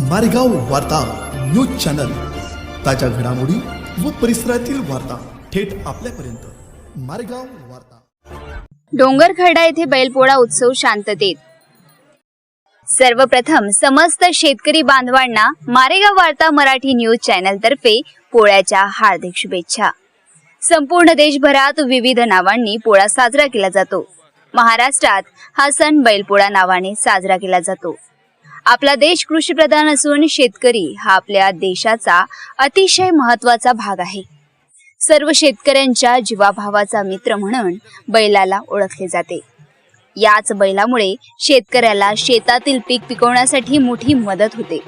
मारेगाव वार्ता news channel. ताज्या घडामोडी व परिसरातील वार्ता थेट आपल्यापर्यंत. मारेगाव वार्ता. डोंगरखडा येथे बैलपोळा उत्सव शांततेत. सर्वप्रथम समस्त शेतकरी बांधवांना मारेगाव वार्ता मराठी न्यूज चॅनल तर्फे पोळ्याच्या हार्दिक शुभेच्छा. संपूर्ण देशभरात विविध नावांनी पोळा साजरा केला जातो. महाराष्ट्रात हा सण बैलपोळा नावाने साजरा केला जातो. आपला देश कृषीप्रधान असून शेतकरी हा आपल्या देशाचा अतिशय महत्त्वाचा भाग आहे. सर्व शेतकऱ्यांच्या जीवाभावाचा मित्र म्हणून बैलाला ओळखले जाते. याच बैलामुळे शेतकऱ्याला शेतातील पीक पिकवण्यासाठी मोठी मदत होते.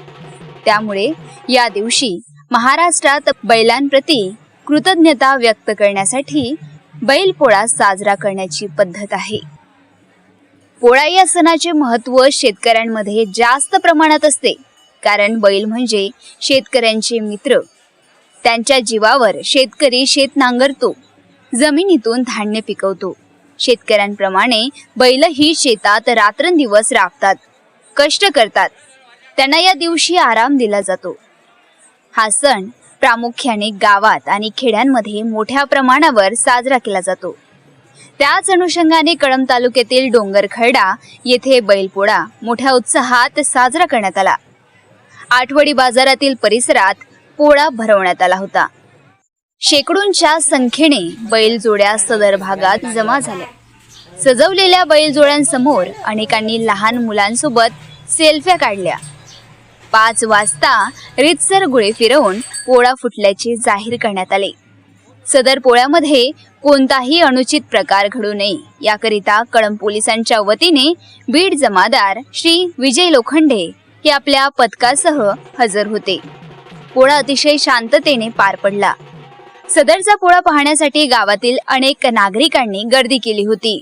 त्यामुळे या दिवशी महाराष्ट्रात बैलांप्रती कृतज्ञता व्यक्त करण्यासाठी बैलपोळा साजरा करण्याची पद्धत आहे. पोळा या सणाचे महत्त्व शेतकऱ्यांमध्ये जास्त प्रमाणात असते. कारण बैल म्हणजे शेतकऱ्यांचे मित्र. त्यांच्या जीवावर शेतकरी शेत नांगरतो. जमिनीतून धान्य पिकवतो. शेतकऱ्यांप्रमाणे बैलही शेतात रात्रंदिवस राबतात. कष्ट करतात. त्यांना या दिवशी आराम दिला जातो. हा सण प्रामुख्याने गावात आणि खेड्यांमध्ये मोठ्या प्रमाणावर साजरा केला जातो. त्याच अनुषंगाने कळंब तालुक्यातील डोंगरखर्डा येथे बैलपोळा मोठ्या उत्साहात साजरा करण्यात आला. आठवडी बाजारातील परिसरात पोळा भरवण्यात आला होता. शेकडोंच्या संख्येने बैलजोड्या सदर भागात जमा झाल्या. सजवलेल्या बैलजोड्यांसमोर अनेकांनी लहान मुलांसोबत सेल्फ्या काढल्या. पाच वाजता रितसर गुळे फिरवून पोळा फुटल्याचे जाहीर करण्यात आले. सदर पोळ्यामध्ये कोणताही अनुचित प्रकार घडू नये. याकरिता कळंब पोलिसांच्या वतीने बीड जमादार श्री विजय लोखंडे हे आपल्या पथकासह हजर होते. पोळा अतिशय शांततेने पार पडला. सदरचा पोळा पाहण्यासाठी गावातील अनेक नागरिकांनी गर्दी केली होती.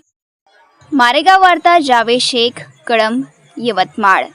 मारेगाव वार्ता जावेद शेख कळंब यवतमाळ.